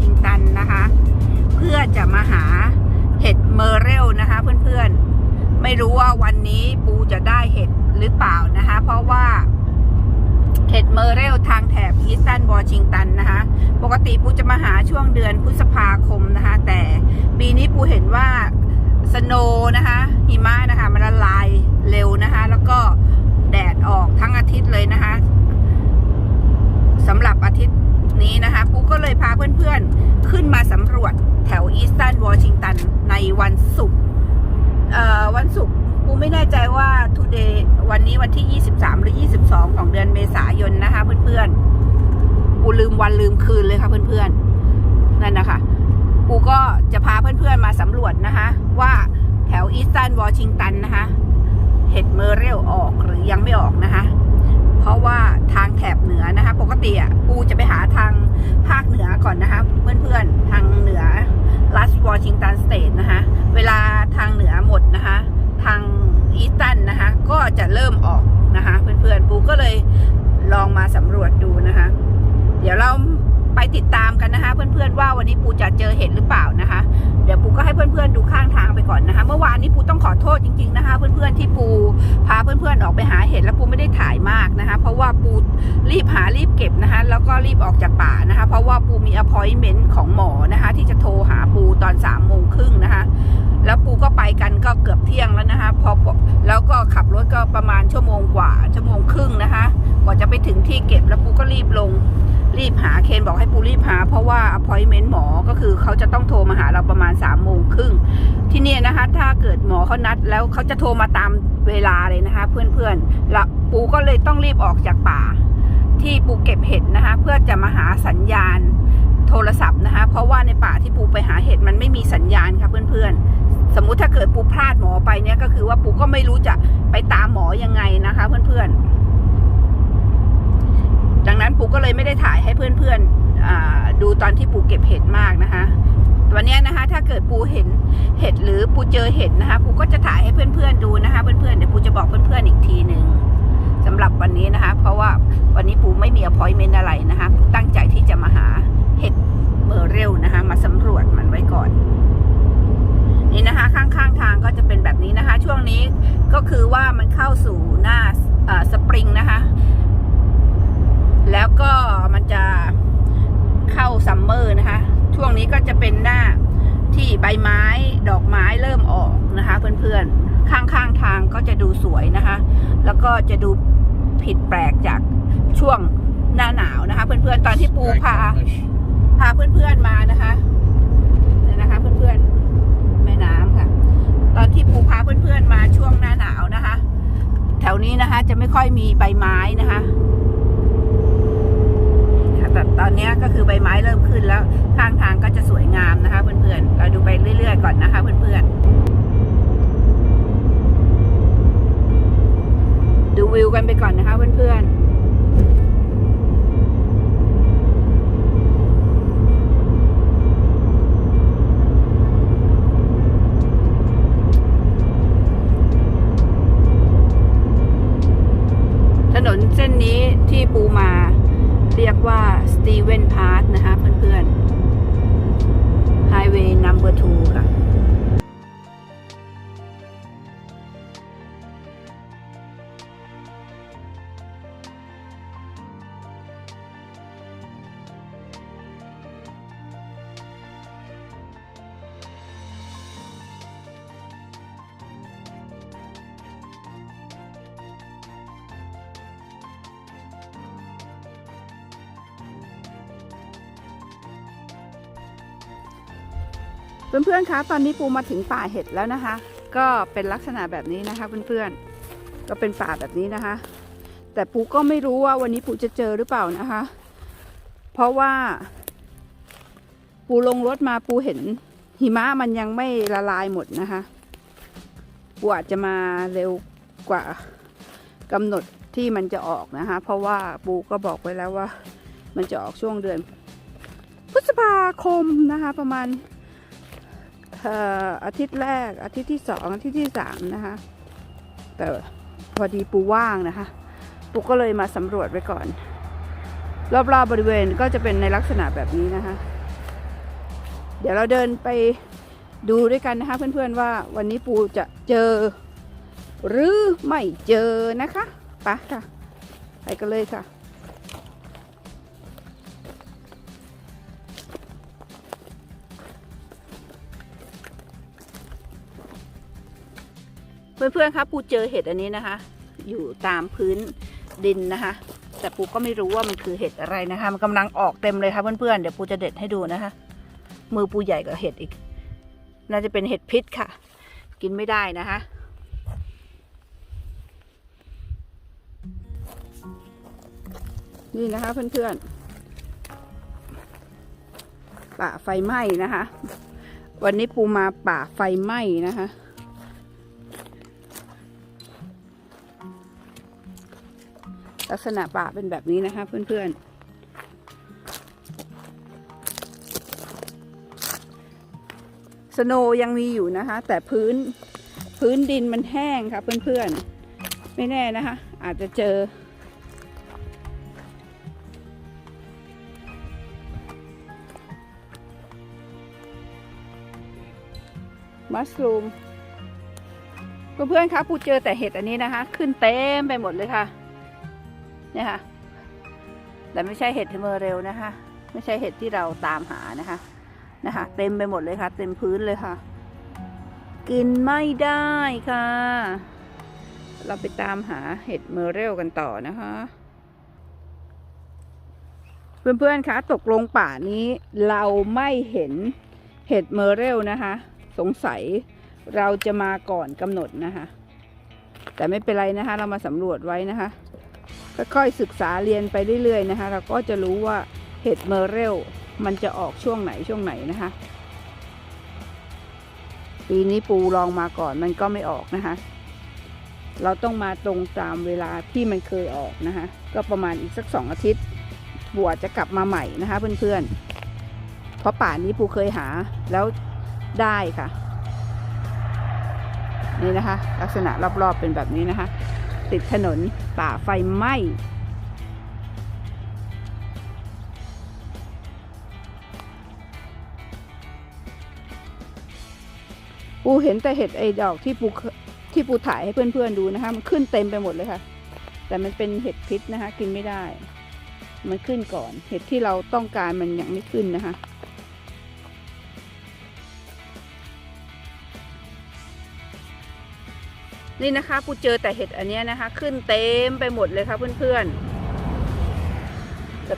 ชิงตันนะคะ เพื่อจะมาหาเห็ดเมอร์เรลนะคะ เพื่อนๆ ไม่รู้ว่าวันนี้ปูจะได้เห็ดหรือเปล่านะคะ เพราะว่าเห็ดเมอร์เรลทางแถบอีสตันวอชิงตันนะคะ ปกติปูจะมาหาช่วงเดือนพฤษภาคมนะคะ แต่ปีนี้ปูเห็นว่าสโนนะคะหิมะนะคะมันละลายเร็วนะคะ แล้วก็แดดออกทั้งอาทิตย์เลยนะคะสำหรับอาทิตย์ นี้นะคะปูก็เลยพาเพื่อนๆขึ้นมาสำรวจแถวอีสตันวอชิงตันในวันศุกร์วันศุกร์ปูไม่แน่ใจว่า today วันนี้วันที่ 23 หรือ 22 ของเดือนเมษายนนะคะเพื่อนๆปูลืมวันลืมคืนเลยค่ะเพื่อนๆนั่นนะคะปูก็จะพาเพื่อนๆมาสำรวจนะคะ ว่าแถวอีสตันวอชิงตันนะคะ เห็ดเมอร์เรลออกหรือยังไม่ออกนะคะ ราะว่าทางแถบเหนือนะคะ ปกติอะปูจะไปหาทางภาคเหนือก่อนนะคะ เพื่อนๆทางเหนือรัสวอชิงตันสเตทนะคะ เวลาทางเหนือหมดนะคะ ทางอีสตันนะคะ ก็จะเริ่มออกนะคะ เพื่อนๆปูก็เลยลองมาสำรวจดูนะคะ เดี๋ยวเราไปติดตามกันนะคะ เพื่อนๆ วันนี้ปูจะเจอเห็ดหรือเปล่านะคะ เดี๋ยวปูก็ให้เพื่อนๆดูข้างทางไปก่อนนะคะ เมื่อวานนี้ปูต้องขอโทษจริงๆนะคะ เพื่อนๆที่ปูพาเพื่อนๆออกไปหาเห็ดแล้วปูไม่ได้ถ่ายมากนะคะ เพราะว่าปูรีบหารีบเก็บนะคะ แล้วก็รีบออกจากป่านะคะ เพราะว่าปูมี appointment ของหมอนะคะ ที่จะโทรหาปูตอนสามโมงครึ่งนะคะแล้วปูก็ไปกันก็เกือบเที่ยงแล้วนะคะ พอแล้วก็ขับรถก็ประมาณชั่วโมงกว่าชั่วโมงครึ่งนะคะ กว่าจะไปถึงที่เก็บแล้วปูก็รีบลง รีบหาเคนบอกให้ปูรีบหา เพราะว่า appointment หมอก็คือเขาจะต้องโทรมาหาเราประมาณ3ามโมงครึ่งที่เนี่ยนะคะ ถ้าเกิดหมอเขานัดแล้วเขาจะโทรมาตามเวลาเลยนะคะ เพื่อนๆแล้วปูก็เลยต้องรีบออกจากป่า ที่ปูเก็บเห็ดนะคะ เพื่อจะมาหาสัญญาณโทรศัพท์นะคะ เพราะว่าในป่าที่ปูไปหาเห็ดมันไม่มีสัญญาณค่ะเพื่อนๆ สมมุติถ้าเกิดปูพลาดหมอไปเนี่ยก็คือว่าปูก็ไม่รู้จะไปตามหมอยังไงนะคะ เพื่อนๆ ดังนั้นปูก็เลยไม่ได้ถ่ายให้เพื่อนๆดูตอนที่ปูเก็บเห็ดมากนะคะวันนี้นะคะ ถ้าเกิดปูเห็นเห็ดหรือปูเจอเห็ดนะคะปูก็จะถ่ายให้เพื่อนๆดูนะคะ เพื่อนๆเดี๋ยวปูจะบอกเพื่อนๆอีกทีหนึ่งสำหรับวันนี้นะคะ เพราะว่าวันนี้ปูไม่มีอพอยเมนอะไรนะคะตั้งใจที่จะมาหาเห็ดเมอร์เรลนะคะ มาสำรวจมันไว้ก่อน นี่นะคะ ข้างๆทางก็จะเป็นแบบนี้นะคะ ช่วงนี้ก็คือว่ามันเข้าสู่หน้าสปริงนะคะ แล้วก็มันจะเข้าซัมเมอร์นะคะ ช่วงนี้ก็จะเป็นหน้าที่ใบไม้ดอกไม้เริ่มออกนะคะ เพื่อนๆ ข้างๆทางก็จะดูสวยนะคะ แล้วก็จะดูผิดแปลกจากช่วงหน้าหนาวนะคะ เพื่อนๆ ตอนที่ปูพา พาเพื่อนๆมานะคะเนี่ยนะคะ เพื่อนๆแม่น้ำค่ะ ตอนที่ปูพาเพื่อนๆมาช่วงหน้าหนาวนะคะ แถวนี้นะคะ จะไม่ค่อยมีใบไม้นะคะค่ะ แต่ตอนนี้ก็คือใบไม้เริ่มขึ้นแล้วข้างทางก็จะสวยงามนะคะ เพื่อนๆ เราดูไปเรื่อย ๆ ก่อนนะคะ เพื่อนๆ ดูวิวกันไปก่อนนะคะ เพื่อนๆ ตีเว่นพาร์ทนะคะเพื่อนๆไฮเวย์นัมเบอร์ทูค่ะ เพื่อนๆคะตอนนี้ปูมาถึงป่าเห็ดแล้วนะคะ ก็เป็นลักษณะแบบนี้นะคะเพื่อนๆก็เป็นป่าแบบนี้นะคะ แต่ปูก็ไม่รู้ว่าวันนี้ปูจะเจอหรือเปล่านะคะ เพราะว่า ปูลงรถมาปูเห็นหิมะมันยังไม่ละลายหมดนะคะปูอาจจะมาเร็วกว่ากำหนดที่มันจะออกนะคะ เพราะว่าปูก็บอกไว้แล้วว่า มันจะออกช่วงเดือน พฤษภาคมนะคะ ประมาณ อาทิตย์แรกอาทิตย์ที่สองอาทิตย์ที่สามนะคะ แต่พอดีปูว่างนะคะ ปูก็เลยมาสำรวจไว้ก่อน รอบๆบบริเวณก็จะเป็นในลักษณะแบบนี้นะคะ เดี๋ยวเราเดินไปดูด้วยกันนะคะ เพื่อนๆว่าวันนี้ปูจะเจอ หรือไม่เจอนะคะไปค่ะ ไปกันเลยค่ะ เพื่อนๆครับปูเจอเห็ดอันนี้นะคะ อยู่ตามพื้นดินนะคะ แต่ปูก็ไม่รู้ว่ามันคือเห็ดอะไรนะคะ มันกำลังออกเต็มเลยค่ะเพื่อนๆเดี๋ยวปูจะเด็ดให้ดูนะคะ มือปูใหญ่กว่าเห็ดอีก น่าจะเป็นเห็ดพิษค่ะ กินไม่ได้นะคะนี่นะคะเพื่อนๆป่าไฟไหม้นะคะ วันนี้ปูมาป่าไฟไหม้นะคะ ลักษณะป่าเป็นแบบนี้นะคะ เพื่อนๆ สโนยังมีอยู่นะคะ แต่พื้นพื้นดินมันแห้งค่ะเพื่อนๆ ไม่แน่นะคะ อาจจะเจอ มัสลูมเพื่อนๆคะปูเจอแต่เห็ดอันนี้นะคะ ขึ้นเต็มไปหมดเลยค่ะ เนี่ยค่ะ แต่ไม่ใช่เห็ดเทมอร์เรลนะคะ ไม่ใช่เห็ดที่เราตามหานะคะ นะคะ เต็มไปหมดเลยค่ะ เต็มพื้นเลยค่ะ กินไม่ได้ค่ะ เราไปตามหาเห็ดเมอร์เรลกันต่อนะคะ เพื่อนๆคะตกลงป่านี้เราไม่เห็นเห็ดเมอร์เรลนะคะ สงสัยเราจะมาก่อนกำหนดนะคะ แต่ไม่เป็นไรนะคะ เรามาสำรวจไว้นะคะ ค่อยๆศึกษาเรียนไปเรื่อยๆนะคะ เราก็จะรู้ว่าเห็ดเมอร์เรลมันจะออกช่วงไหนช่วงไหนนะคะ ปีนี้ปูลองมาก่อนมันก็ไม่ออกนะคะ เราต้องมาตรงตามเวลาที่มันเคยออกนะคะ ก็ประมาณอีกสักสองอาทิตย์บัวจะกลับมาใหม่นะคะเพื่อนๆ เพราะป่านี้ปูเคยหาแล้วได้ค่ะ นี่นะคะ ลักษณะรอบๆเป็นแบบนี้นะคะ ติดถนนป่าไฟไหม้ปูเห็นแต่เห็ดไอ้ดอกที่ปูที่ปูถ่ายให้เพื่อนๆดูนะคะมันขึ้นเต็มไปหมดเลยค่ะ แต่มันเป็นเห็ดพิษนะคะ กินไม่ได้ มันขึ้นก่อน เห็ดที่เราต้องการมันยังไม่ขึ้นนะคะ นี่นะคะปูเจอแต่เห็ดอันนี้นะคะ ขึ้นเต็มไปหมดเลยค่ะเพื่อนๆแต่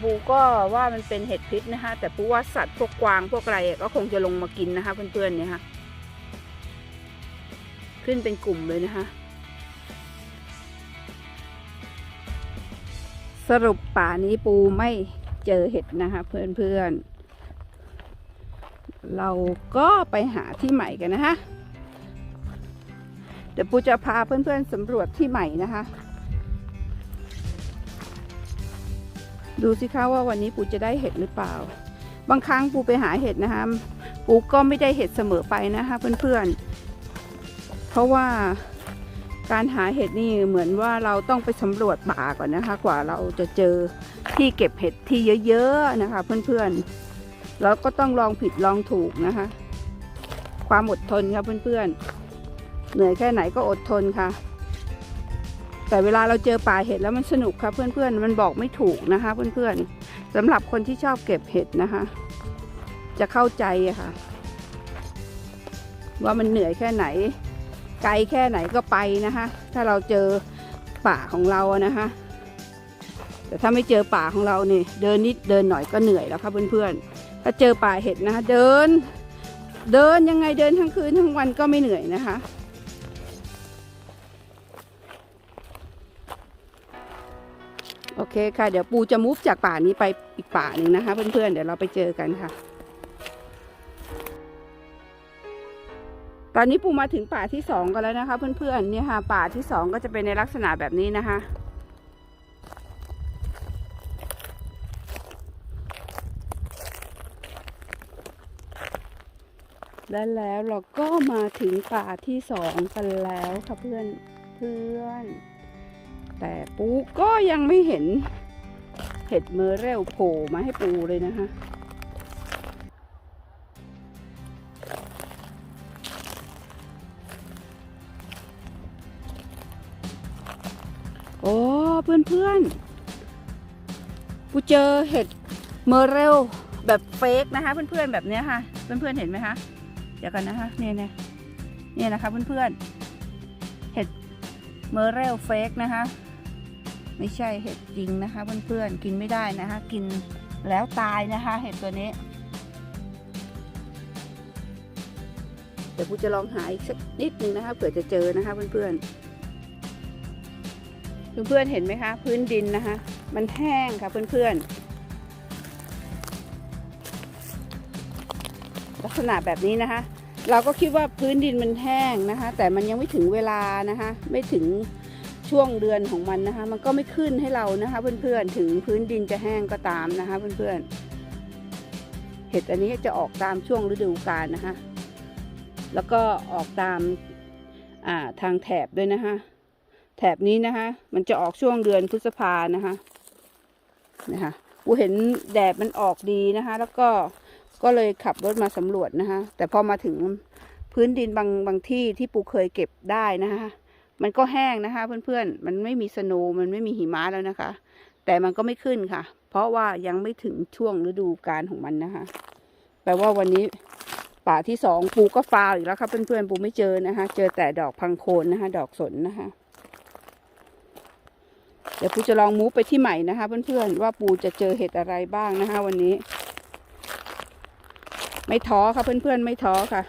ปูก็ว่ามันเป็นเห็ดพิษนะคะ แต่ปูว่าสัตว์พวกกวางพวกอะไรก็คงจะลงมากินนะคะเพื่อนๆเนี่ยค่ะ ขึ้นเป็นกลุ่มเลยนะคะ สรุปป่านี้ปูไม่เจอเห็ดนะคะเพื่อนๆเราก็ไปหาที่ใหม่กันนะคะ ดี๋ยวปูจะพาเพื่อนๆสำรวจที่ใหม่นะคะ ดูสิคะว่าวันนี้ปูจะได้เห็ดหรือเปล่า บางครั้งปูไปหาเห็ดนะคะปูก็ไม่ได้เห็ดเสมอไปนะคะเพื่อนๆ เพราะว่าการหาเห็ดนี่เหมือนว่าเราต้องไปสำรวจป่าก่อนนะคะ กว่าเราจะเจอที่เก็บเห็ดที่เยอะๆนะคะ เพื่อนๆแล้วก็ต้องลองผิดลองถูกนะคะ ความอดทนค่ะเพื่อนๆ เหนื่อยแค่ไหนก็อดทนค่ะ แต่เวลาเราเจอป่าเห็ดแล้วมันสนุกค่ะเพื่อนๆ มันบอกไม่ถูกนะคะเพื่อนๆสำหรับคนที่ชอบเก็บเห็ดนะคะ จะเข้าใจอะค่ะ ว่ามันเหนื่อยแค่ไหน ไกลแค่ไหนก็ไปนะคะ ถ้าเราเจอป่าของเรานะคะแต่ถ้าไม่เจอป่าของเราเนี่ยเดินนิดเดินหน่อยก็เหนื่อยแล้วค่ะเพื่อนๆถ้าเจอป่าเห็ดนะคะเดิน เดินยังไงเดินทั้งคืนทั้งวันก็ไม่เหนื่อยนะคะ โอเคค่ะ เดี๋ยวปูจะมูฟจากป่านี้ไปอีกป่าหนึ่งนะคะ เพื่อนๆ เดี๋ยวเราไปเจอกันค่ะ ตอนนี้ปูมาถึงป่าที่สองกันแล้วนะคะ เพื่อนๆเนี่ยค่ะ ป่าที่สองก็จะเป็นในลักษณะแบบนี้นะคะและแล้วเราก็มาถึงป่าที่สองกันแล้วค่ะเพื่อนเพื่อน แต่ปูก็ยังไม่เห็นเห็ดเมอเรลโผล่มาให้ปูเลยนะคะ โอ้เพื่อนเพื่อนปูเจอเห็ดเมอเรลแบบเฟกนะคะเพื่อนๆแบบนี้ค่ะ เพื่อนๆเห็นไหมคะเดี๋ยวกันนะคะเนี่ยเนี่ยเนี่ยนะคะเพื่อนๆเห็ดเมอเรลเฟกนะคะ ไม่ใช่เห็ดจริงนะคะ เพื่อนๆกินไม่ได้นะคะ กินแล้วตายนะคะ เห็ดตัวนี้เดี๋ยวปูจะลองหาอีกสักนิดนึงนะคะเผื่อจะเจอนะคะเพื่อนๆเพื่อนๆเห็นไหมคะ พื้นดินนะคะ มันแห้งค่ะเพื่อนๆลักษณะแบบนี้นะคะ เราก็คิดว่าพื้นดินมันแห้งนะคะ แต่มันยังไม่ถึงเวลานะคะ ไม่ถึง ช่วงเดือนของมันนะคะ มันก็ไม่ขึ้นให้เรานะคะ เพื่อนๆ ถึงพื้นดินจะแห้งก็ตามนะคะ เพื่อนๆ เห็ดอันนี้จะออกตามช่วงฤดูกาลนะคะ แล้วก็ออกตามาทางแถบด้วยนะคะ แถบนี้นะคะ มันจะออกช่วงเดือนพฤษภานะคะนะคะปูเห็นแดดมันออกดีนะคะ แล้วก็ก็เลยขับรถมาสำรวจนะคะ แต่พอมาถึงพื้นดินบางบางที่ที่ปูเคยเก็บได้นะคะ มันก็แห้งนะคะ เพื่อนๆ มันไม่มีสโนมันไม่มีหิมะแล้วนะคะ แต่มันก็ไม่ขึ้นค่ะ เพราะว่ายังไม่ถึงช่วงฤดูกาลของมันนะคะ แปลว่าวันนี้ป่าที่สองปูก็ฟาวอีกแล้วครับเพื่อนๆปูไม่เจอนะคะ เจอแต่ดอกพังโคนนะคะ ดอกสนนะคะ เดี๋ยวปูจะลองมูฟไปที่ใหม่นะคะ เพื่อนๆว่าปูจะเจอเห็ดอะไรบ้างนะคะ วันนี้ ไม่ท้อค่ะเพื่อนๆไม่ท้อค่ะ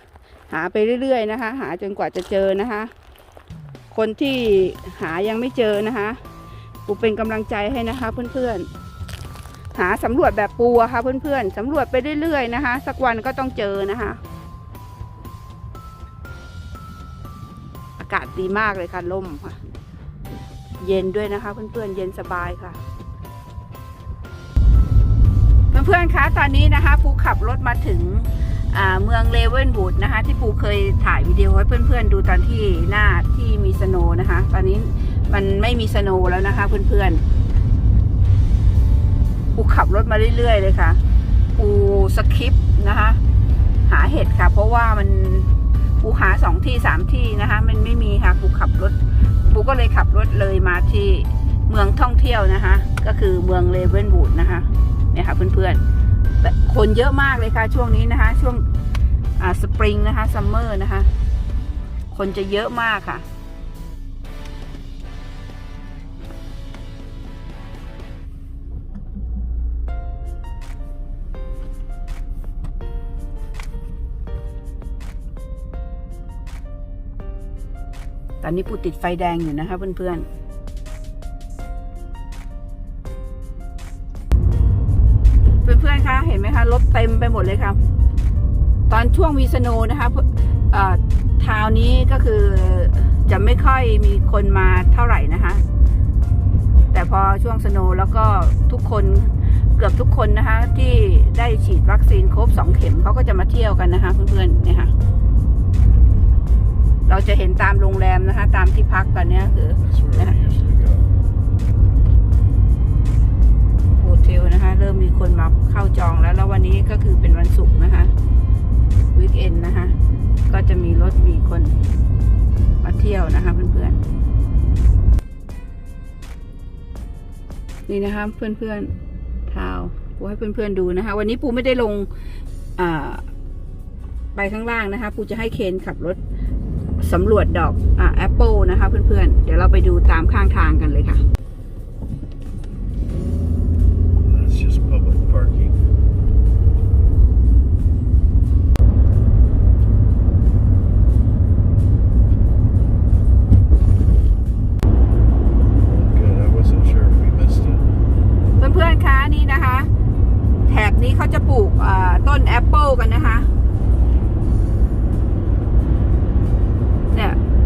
หาไปเรื่อยๆนะคะ หาจนกว่าจะเจอนะคะ คนที่หายังไม่เจอนะคะ ปูเป็นกำลังใจให้นะคะเพื่อนๆ หาสำรวจแบบปูอะค่ะเพื่อนๆสำรวจไปเรื่อยๆนะคะ สักวันก็ต้องเจอนะคะ อากาศดีมากเลยค่ะล่มค่ะ เย็นด้วยนะคะเพื่อนๆ เย็นสบายค่ะเพื่อนๆคะตอนนี้นะคะปูขับรถมาถึง เมืองเลเวนวูดนะคะ ที่ปูเคยถ่ายวิดีโอให้เพื่อนๆดูตอนที่หน้าที่มีสโนนะคะ ตอนนี้มันไม่มีสโนแล้วนะคะ เพื่อนๆปูขับรถมาเรื่อยๆเลยค่ะปูสคริปนะคะ หาเห็ดค่ะ เพราะว่ามันปูหาสองที่สามที่นะคะ มันไม่มีค่ะปูขับรถปูก็เลยขับรถเลยมาที่เมืองท่องเที่ยวนะคะ ก็คือเมืองเลเวนวูดนะคะเนี่ยค่ะเพื่อนๆ คนเยอะมากเลยค่ะ ช่วงนี้นะคะ ช่วงอ่าสปริงนะคะซัมเมอร์นะคะ คนจะเยอะมากค่ะ ตอนนี้ปูติดไฟแดงอยู่นะคะเพื่อนๆ ช่วงวีสโนนะคะเอ่อทาวน์นี้ก็คือจะไม่ค่อยมีคนมาเท่าไหร่นะคะ แต่พอช่วงสโนแล้วก็ทุกคนเกือบทุกคนนะคะ ที่ได้ฉีดวัคซีนครบสองเข็มเขาก็จะมาเที่ยวกันนะคะ เพื่อนๆเนี่ยค่ะเราจะเห็นตามโรงแรมนะคะ ตามที่พักตอนนี้คือโฮเทลนะคะ เริ่มมีคนมาเข้าจองแล้ว แล้ววันนี้ก็คือเป็นวันศุกร์นะคะ วีคเอนนะคะ ก็จะมีรถมีคนมาเที่ยวนะคะ เพื่อนๆ นี่นะคะ เพื่อนๆทาวปูให้เพื่อนๆดูนะคะ วันนี้ปูไม่ได้ลงอ่าไปข้างล่างนะคะ ปูจะให้เคนขับรถสำรวจดอกอ่าแอปเปิลนะคะ เพื่อนๆ เดี๋ยวเราไปดูตามข้างทางกันเลยค่ะ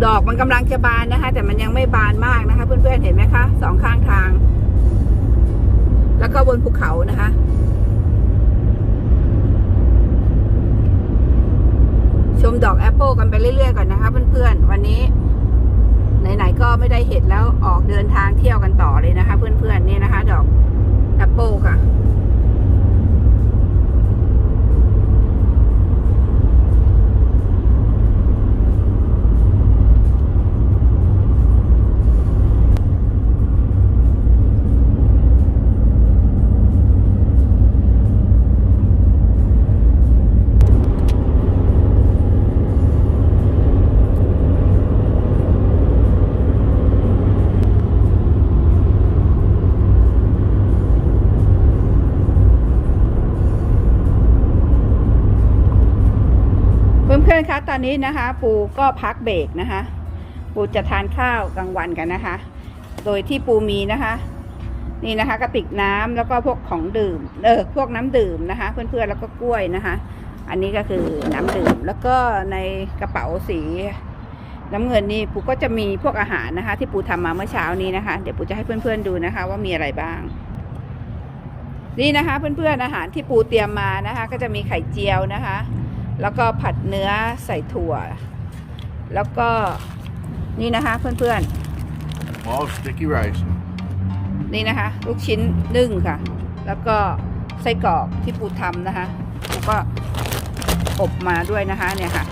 ดอกมันกำลังจะบานนะคะ แต่มันยังไม่บานมากนะคะ เพื่อนๆเห็นไหมคะสองข้างทาง แล้วก็บนภูเขานะคะชมดอกแอปเปิลกันไปเรื่อยๆก่อนนะคะ เพื่อนๆวันนี้ไหนๆก็ไม่ได้เห็ดแล้วออกเดินทางเที่ยวกันต่อเลยนะคะ เพื่อนๆนี่นะคะ ดอกแอปเปิลค่ะ เพื่อ นี้นะคะ ปูก็พักเบรกนะคะ ปูจะทานข้าวกลางวันกันนะคะ โดยที่ปูมีนะคะ นี่นะคะกระติกน้ำแล้วก็พวกของดื่มเออพวกน้ำดื่มนะคะ เพื่อนๆแล้วก็กล้วยนะคะ อันนี้ก็คือน้ำดื่มแล้วก็ในกระเป๋าสีน้ำเงินนี่ปูก็จะมีพวกอาหารนะคะ ที่ปูทำมาเมื่อเช้านี้นะคะ เดี๋ยวปูจะให้เพื่อนๆดูนะคะ ว่ามีอะไรบ้าง นี่นะคะ เพื่อนๆอาหารที่ปูเตรียมมานะคะ ก็จะมีไข่เจียวนะคะ แล้วก็ผัดเนื้อใส่ถั่ว แล้วก็นี่นะคะเพื่อน All sticky rice. ๆ นี่นะคะ ลูกชิ้นนึ่งค่ะ แล้วก็ไส้กรอกที่ปูทำนะคะปูก็อบมาด้วยนะคะเนี่ยค่ะ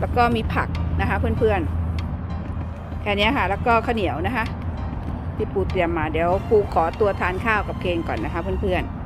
แล้วก็มีผักนะคะเพื่อนๆ แค่นี้ค่ะ แล้วก็ข้าวเหนียวนะคะ ที่ปูเตรียมมาเดี๋ยวปูขอตัวทานข้าวกับเคนก่อนนะคะเพื่อนๆ